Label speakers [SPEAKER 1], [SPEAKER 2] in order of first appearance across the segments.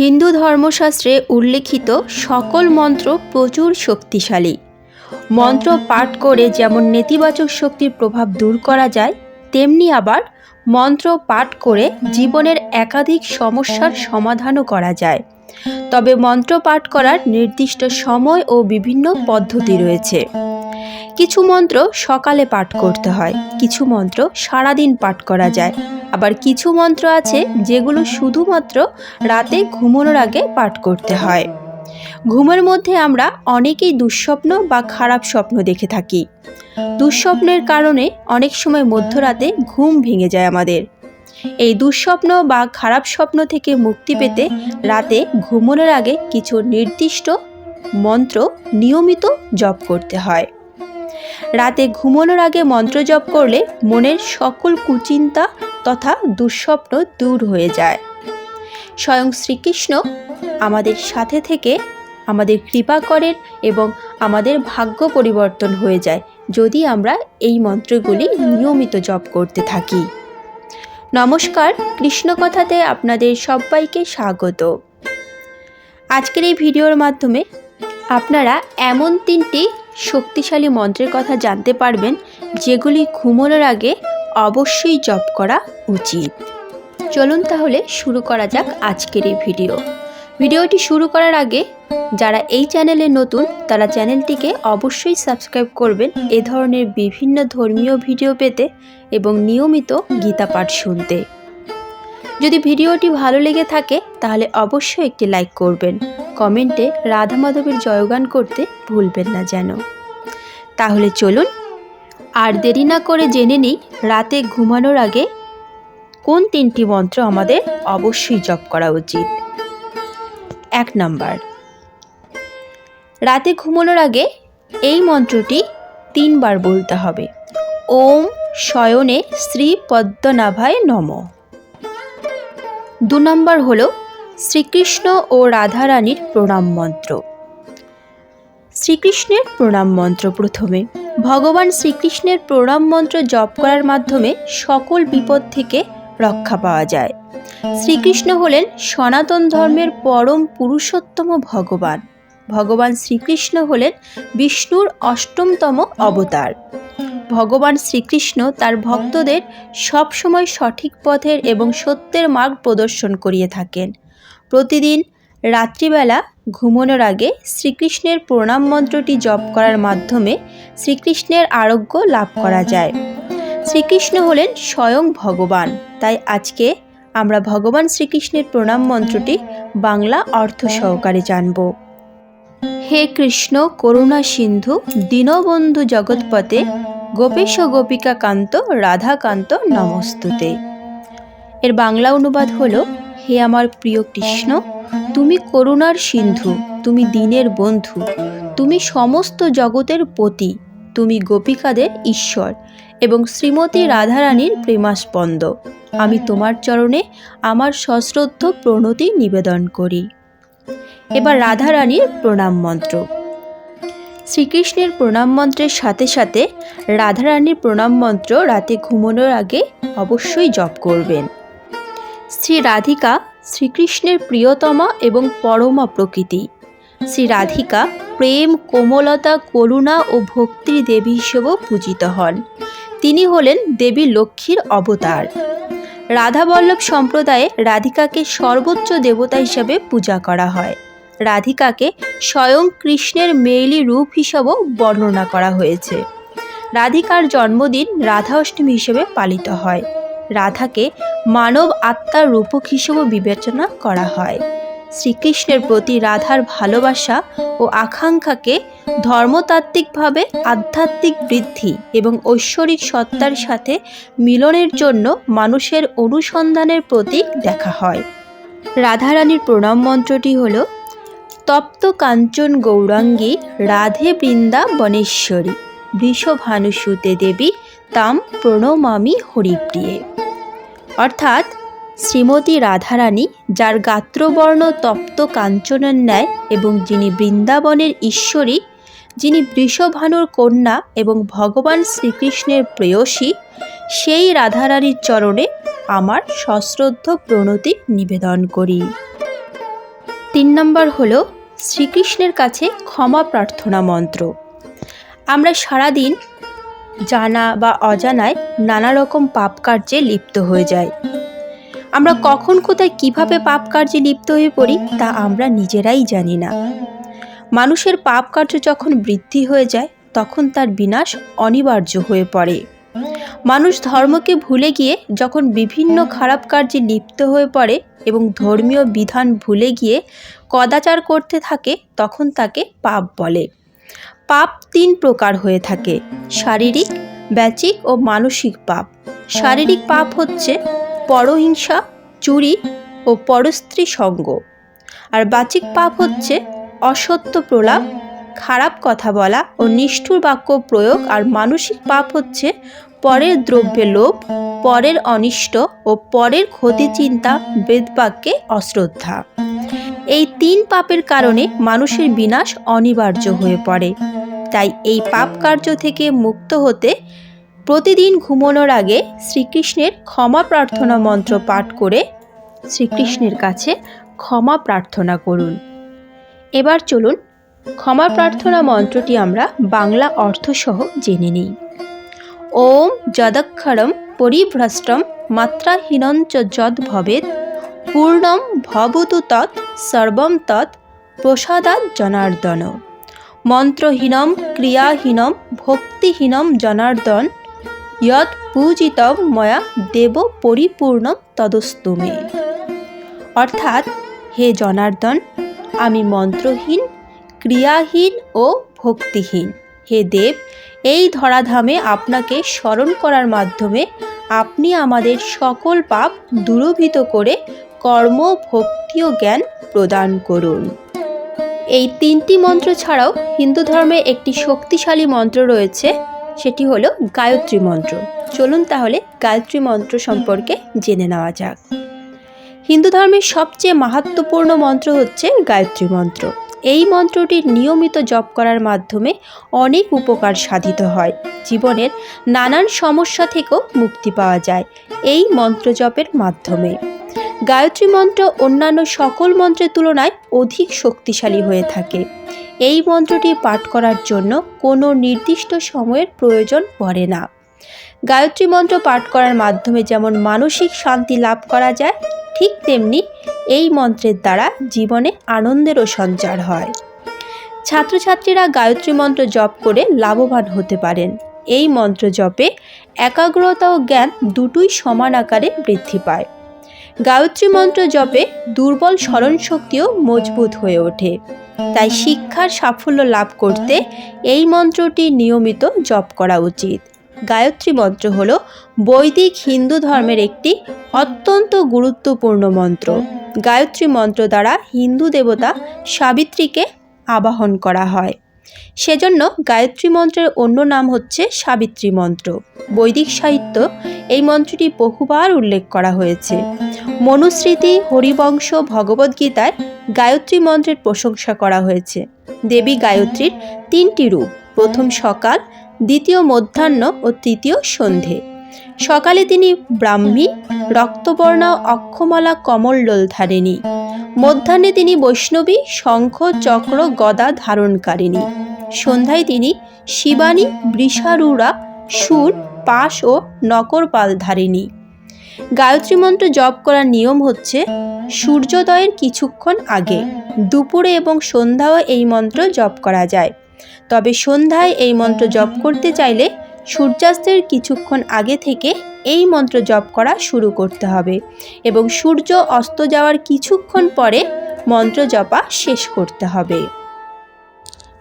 [SPEAKER 1] হিন্দু ধর্মশাস্ত্রে উল্লেখিত সকল মন্ত্র প্রচুর শক্তিশালী। মন্ত্র পাঠ করে যেমন নেতিবাচক শক্তির প্রভাব দূর করা যায়, তেমনি আবার মন্ত্র পাঠ করে জীবনের একাধিক সমস্যার সমাধানও করা যায়। তবে মন্ত্র পাঠ করার নির্দিষ্ট সময় ও বিভিন্ন পদ্ধতি রয়েছে। কিছু মন্ত্র সকালে পাঠ করতে হয়, কিছু মন্ত্র সারাদিন পাঠ করা যায়। আবার কিছু মন্ত্র আছে যেগুলো শুধুমাত্র রাতে ঘুমানোর আগে পাঠ করতে হয়। ঘুমের মধ্যে আমরা অনেকেই দুঃস্বপ্ন বা খারাপ স্বপ্ন দেখে থাকি। দুঃস্বপ্নের কারণে অনেক সময় মধ্যরাতে ঘুম ভেঙে যায় আমাদের। এই দুঃস্বপ্ন বা খারাপ স্বপ্ন থেকে মুক্তি পেতে রাতে ঘুমানোর আগে কিছু নির্দিষ্ট মন্ত্র নিয়মিত জপ করতে হয়। রাতে ঘুমানোর আগে মন্ত্র জপ করলে মনের সকল কুচিন্তা তথা দুঃস্বপ্ন দূর হয়ে যায়। স্বয়ং শ্রীকৃষ্ণ আমাদের সাথে থেকে আমাদের কৃপা করেন এবং আমাদের ভাগ্য পরিবর্তন হয়ে যায় যদি আমরা এই মন্ত্রগুলি নিয়মিত জপ করতে থাকি। নমস্কার কৃষ্ণকথাতে আপনাদের সবাইকে স্বাগত। আজকের এই ভিডিওর মাধ্যমে আপনারা এমন তিনটি শক্তিশালী মন্ত্রের কথা জানতে পারবেন, যেগুলি ঘুমানোর আগে অবশ্যই জপ করা উচিত। চলুন তাহলে শুরু করা যাক আজকের এই ভিডিও। ভিডিওটি শুরু করার আগে যারা এই চ্যানেলে নতুন, তারা চ্যানেলটিকে অবশ্যই সাবস্ক্রাইব করবেন এ ধরনের বিভিন্ন ধর্মীয় ভিডিও পেতে এবং নিয়মিত গীতা পাঠ শুনতে। যদি ভিডিওটি ভালো লেগে থাকে, তাহলে অবশ্যই একটি লাইক করবেন। কমেন্টে রাধা মাধবের জয়গান করতে ভুলবেন না যেন। তাহলে চলুন, আর দেরি না করে জেনে নিই, রাতে ঘুমানোর আগে কোন তিনটি মন্ত্র আমাদের অবশ্যই জপ করা উচিত। এক নাম্বার, রাতে ঘুমানোর আগে এই মন্ত্রটি তিনবার বলতে হবে। ওম শয়নে শ্রী পদ্মনাভায় নম। দু নম্বর হলো শ্রীকৃষ্ণ ও রাধারানীর প্রণাম মন্ত্র। শ্রীকৃষ্ণের প্রণাম মন্ত্র প্রথমে। ভগবান শ্রীকৃষ্ণের প্রণাম মন্ত্র জপ করার মাধ্যমে সকল বিপদ থেকে রক্ষা পাওয়া যায়। শ্রীকৃষ্ণ হলেন সনাতন ধর্মের পরম পুরুষোত্তম ভগবান। ভগবান শ্রীকৃষ্ণ হলেন বিষ্ণুর অষ্টমতম অবতার। ভগবান শ্রীকৃষ্ণ তার ভক্তদের সবসময় সঠিক পথের এবং সত্যের মার্গ প্রদর্শন করিয়ে থাকেন। প্রতিদিন রাত্রিবেলা ঘুমানোর আগে শ্রীকৃষ্ণের প্রণাম মন্ত্রটি জপ করার মাধ্যমে শ্রীকৃষ্ণের আরোগ্য লাভ করা যায়। শ্রীকৃষ্ণ হলেন স্বয়ং ভগবান। তাই আজকে আমরা ভগবান শ্রীকৃষ্ণের প্রণাম মন্ত্রটি বাংলা অর্থ সহকারে জানব। হে কৃষ্ণ, করুণা সিন্ধু, দীনবন্ধু জগৎপতে গোপেশ গোপিকা কান্ত রাধাকান্ত নমস্তুতে। এর বাংলা অনুবাদ হলো, হে আমার প্রিয় কৃষ্ণ, তুমি করুণার সিন্ধু, তুমি দিনের বন্ধু, তুমি সমস্ত জগতের পতি, তুমি গোপিকাদের ঈশ্বর এবং শ্রীমতী রাধারানীর প্রেমাস্পন্দ। আমি তোমার চরণে আমার সশ্রদ্ধ প্রণতি নিবেদন করি। এবার রাধারানীর প্রণাম মন্ত্র। শ্রীকৃষ্ণের প্রণাম মন্ত্রের সাথে সাথে রাধারানীর প্রণাম মন্ত্র রাতে ঘুমানোর আগে অবশ্যই জপ করবেন। শ্রী রাধিকা শ্রীকৃষ্ণের প্রিয়তমা এবং পরমা প্রকৃতি। শ্রী রাধিকা প্রেম, কোমলতা, করুণা ও ভক্তির দেবী হিসেবেও পূজিত হন। তিনি হলেন দেবী লক্ষ্মীর অবতার। রাধাবল্লভ সম্প্রদায়ে রাধিকাকে সর্বোচ্চ দেবতা হিসেবে পূজা করা হয়। রাধিকাকে স্বয়ং কৃষ্ণের মেইলি রূপ হিসাবেও বর্ণনা করা হয়েছে। রাধিকার জন্মদিন রাধা অষ্টমী হিসেবে পালিত হয়। রাধাকে মানব আত্মার রূপক হিসেবে বিবেচনা করা হয়। শ্রীকৃষ্ণের প্রতি রাধার ভালোবাসা ও আকাঙ্ক্ষাকে ধর্মতাত্ত্বিকভাবে আধ্যাত্মিক বৃদ্ধি এবং ঐশ্বরিক সত্তার সাথে মিলনের জন্য মানুষের অনুসন্ধানের প্রতীক দেখা হয়। রাধারানীর প্রণাম মন্ত্রটি হল তপ্ত কাঞ্চন গৌরাঙ্গী, রাধে বৃন্দা বনেশ্বরী, বৃষভানুসুতে দেবী, তাম প্রণমামি হরিপ্রিয়ে। অর্থাৎ শ্রীমতী রাধারানী, যার গাত্রবর্ণ তপ্ত কাঞ্চনের ন্যায় এবং যিনি বৃন্দাবনের ঈশ্বরী, যিনি বৃষভানুর কন্যা এবং ভগবান শ্রীকৃষ্ণের প্রেয়সী, সেই রাধারানীর চরণে আমার সশ্রদ্ধ প্রণতি নিবেদন করি। তিন নম্বর হলো শ্রীকৃষ্ণের কাছে ক্ষমা প্রার্থনা মন্ত্র। আমরা সারাদিন জানা বা অজানায় নানা রকম পাপ কার্যে লিপ্ত হয়ে যায় আমরা কখন কোথায় কীভাবে পাপ কার্যে লিপ্ত হয়ে পড়ি তা আমরা নিজেরাই জানি না। মানুষের পাপ কার্য যখন বৃদ্ধি হয়ে যায়, তখন তার বিনাশ অনিবার্য হয়ে পড়ে। মানুষ ধর্মকে ভুলে গিয়ে যখন বিভিন্ন খারাপ কার্যে লিপ্ত হয়ে পড়ে এবং ধর্মীয় বিধান ভুলে গিয়ে কদাচার করতে থাকে, তখন তাকে পাপ বলে। পাপ তিন প্রকার হয়ে থাকে, শারীরিক, ব্যাচিক ও মানসিক পাপ। শারীরিক পাপ হচ্ছে পরহিংসা, চুরি ও পরস্ত্রী সঙ্গ। আর বাচিক পাপ হচ্ছে অসত্য প্রলাপ খারাপ কথা বলা ও নিষ্ঠুর বাক্য প্রয়োগ আর মানসিক পাপ হচ্ছে পরের দ্রব্যে লোভ, পরের অনিষ্ট ও পরের ক্ষতি চিন্তা, বেদবাক্যে অশ্রদ্ধা। এই তিন পাপের কারণে মানুষের বিনাশ অনিবার্য হয়ে পড়ে। তাই এই পাপ কার্য থেকে মুক্ত হতে প্রতিদিন ঘুমানোর আগে শ্রীকৃষ্ণের ক্ষমা প্রার্থনা মন্ত্র পাঠ করে শ্রীকৃষ্ণের কাছে ক্ষমা প্রার্থনা করুন। এবার চলুন ক্ষমা প্রার্থনা মন্ত্রটি আমরা বাংলা অর্থসহ জেনে নিই। ওম যদক্ষরম পরিভ্রষ্টম মাত্রাহীনঞ্চ যদ ভবেদ পূর্ণম ভবতু তৎ, সর্বম তৎ, প্রসাদাৎ জনার্দন। মন্ত্রহীনম ক্রিয়াহীনম ভক্তিহীনম জনার্দন, যৎ পূজিতম ময়া দেব পরিপূর্ণম তদস্তু মে। অর্থাৎ, হে জনার্দন, আমি মন্ত্রহীন ক্রিয়াহীন ও ভক্তিহীন। হে দেব, এই ধরাধামে আপনাকে স্মরণ করার মাধ্যমে আপনি আমাদের সকল পাপ দূরভূত করে কর্ম, ভক্তি ও জ্ঞান প্রদান করুন। এই তিনটি মন্ত্র ছাড়াও হিন্দু ধর্মে একটি শক্তিশালী মন্ত্র রয়েছে, সেটি হলো গায়ত্রী মন্ত্র। চলুন তাহলে গায়ত্রী মন্ত্র সম্পর্কে জেনে নেওয়া যাক। হিন্দু ধর্মের সবচেয়ে মাহাত্মপূর্ণ মন্ত্র হচ্ছে গায়ত্রী মন্ত্র। এই মন্ত্রটির নিয়মিত জপ করার মাধ্যমে অনেক উপকার সাধিত হয়। জীবনের নানান সমস্যা থেকেও মুক্তি পাওয়া যায় এই মন্ত্র জপের মাধ্যমে। গায়ত্রী মন্ত্র অন্যান্য সকল মন্ত্রের তুলনায় অধিক শক্তিশালী হয়ে থাকে। এই মন্ত্রটি পাঠ করার জন্য কোনো নির্দিষ্ট সময়ের প্রয়োজন পড়ে না। গায়ত্রী মন্ত্র পাঠ করার মাধ্যমে যেমন মানসিক শান্তি লাভ করা যায়, ঠিক তেমনি এই মন্ত্রের দ্বারা জীবনে আনন্দেরও সঞ্চার হয়। ছাত্রছাত্রীরা গায়ত্রী মন্ত্র জপ করে লাভবান হতে পারেন। এই মন্ত্র জপে একাগ্রতা ও জ্ঞান দুটোই সমান আকারে বৃদ্ধি পায়। গায়ত্রী মন্ত্র জপে দুর্বল স্মরণশক্তিও মজবুত হয়ে ওঠে। তাই শিক্ষার সাফল্য লাভ করতে এই মন্ত্রটি নিয়মিত জপ করা উচিত। গায়ত্রী মন্ত্র হল বৈদিক হিন্দু ধর্মের একটি অত্যন্ত গুরুত্বপূর্ণ মন্ত্র। গায়ত্রী মন্ত্র দ্বারা হিন্দু দেবতা সাবিত্রীকে আবাহন করা হয়। সেজন্য গায়ত্রী মন্ত্রের অন্য নাম হচ্ছে সাবিত্রী মন্ত্র। বৈদিক সাহিত্য এই মন্ত্রটি বহুবার উল্লেখ করা হয়েছে। মনুস্মৃতি, হরিবংশ, ভগবদ্গীতায় গায়ত্রী মন্ত্রের প্রশংসা করা হয়েছে। দেবী গায়ত্রীর তিনটি রূপ। প্রথম সকাল দ্বিতীয় মধ্যাহ্ন ও তৃতীয় সন্ধে। সকালে তিনি ব্রাহ্মী, রক্তবর্ণা অক্ষমালা কমলডোল ধারিণী। মধ্যাহ্নে তিনি বৈষ্ণবী, শঙ্খ, চক্র, গদা ধারণকারিণী। সন্ধ্যায় তিনি শিবানী বৃষারুরা সুর, পাশ ও নকরপাল ধারিণী। গায়ত্রী মন্ত্র জপ করার নিয়ম হচ্ছে, সূর্যোদয়ের কিছুক্ষণ আগে দুপুরে এবং সন্ধ্যাও এই মন্ত্র জপ করা যায়। তবে সন্ধ্যায় এই মন্ত্র জপ করতে চাইলে সূর্যাস্তের কিছুক্ষণ আগে থেকে এই মন্ত্র জপ করা শুরু করতে হবে এবং সূর্য অস্ত যাওয়ার কিছুক্ষণ পরে মন্ত্র জপা শেষ করতে হবে।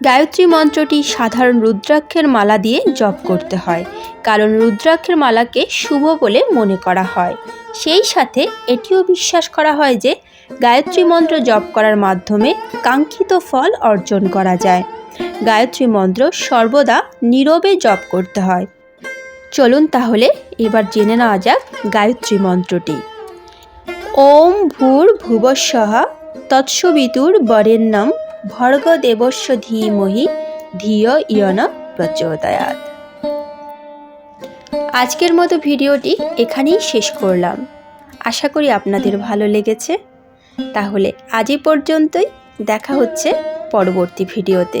[SPEAKER 1] গায়ত্রী মন্ত্রটি সাধারণ রুদ্রাক্ষের মালা দিয়ে জপ করতে হয়, কারণ রুদ্রাক্ষের মালাকে শুভ বলে মনে করা হয়। সেই সাথে এটিও বিশ্বাস করা হয় যে গায়ত্রী মন্ত্র জপ করার মাধ্যমে কাঙ্ক্ষিত ফল অর্জন করা যায়। গায়ত্রী মন্ত্র সর্বদা নীরবে জপ করতে হয়। চলুন তাহলে এবার জেনে নেওয়া যাক গায়ত্রী মন্ত্রটি। ওম ভূর ভুবস্বহ তৎসবিতুর বরেণ্যম ভর্গ দেবস্য ধীমহি ধিয় ইয়ন প্রচোদয়াত আজকের মতো ভিডিওটি এখানেই শেষ করলাম। আশা করি আপনাদের ভালো লেগেছে। তাহলে আজই পর্যন্তই দেখা হচ্ছে পরবর্তী ভিডিওতে।